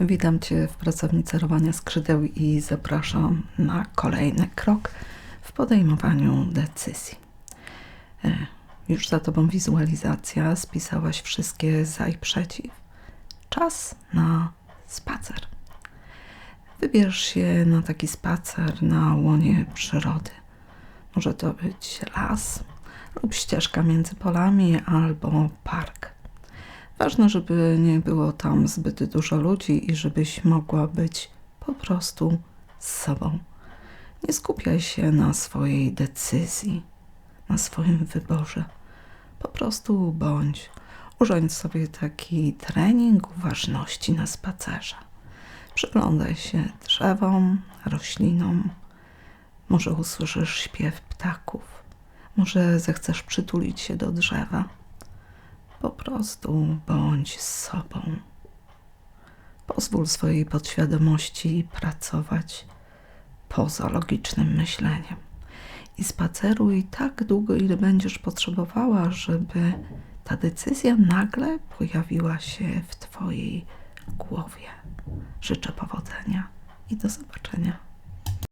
Witam Cię w pracowni cerowania skrzydeł i zapraszam na kolejny krok w podejmowaniu decyzji. E, Już za Tobą wizualizacja, spisałaś wszystkie za i przeciw. Czas na spacer. Wybierz się na taki spacer na łonie przyrody. Może to być las lub ścieżka między polami albo park. Ważne, żeby nie było tam zbyt dużo ludzi i żebyś mogła być po prostu z sobą. Nie skupiaj się na swojej decyzji, na swoim wyborze. Po prostu bądź. Urządź sobie taki trening uważności na spacerze. Przyglądaj się drzewom, roślinom. Może usłyszysz śpiew ptaków. Może zechcesz przytulić się do drzewa. Po prostu bądź z sobą. Pozwól swojej podświadomości pracować poza logicznym myśleniem. I spaceruj tak długo, ile będziesz potrzebowała, żeby ta decyzja nagle pojawiła się w Twojej głowie. Życzę powodzenia i do zobaczenia.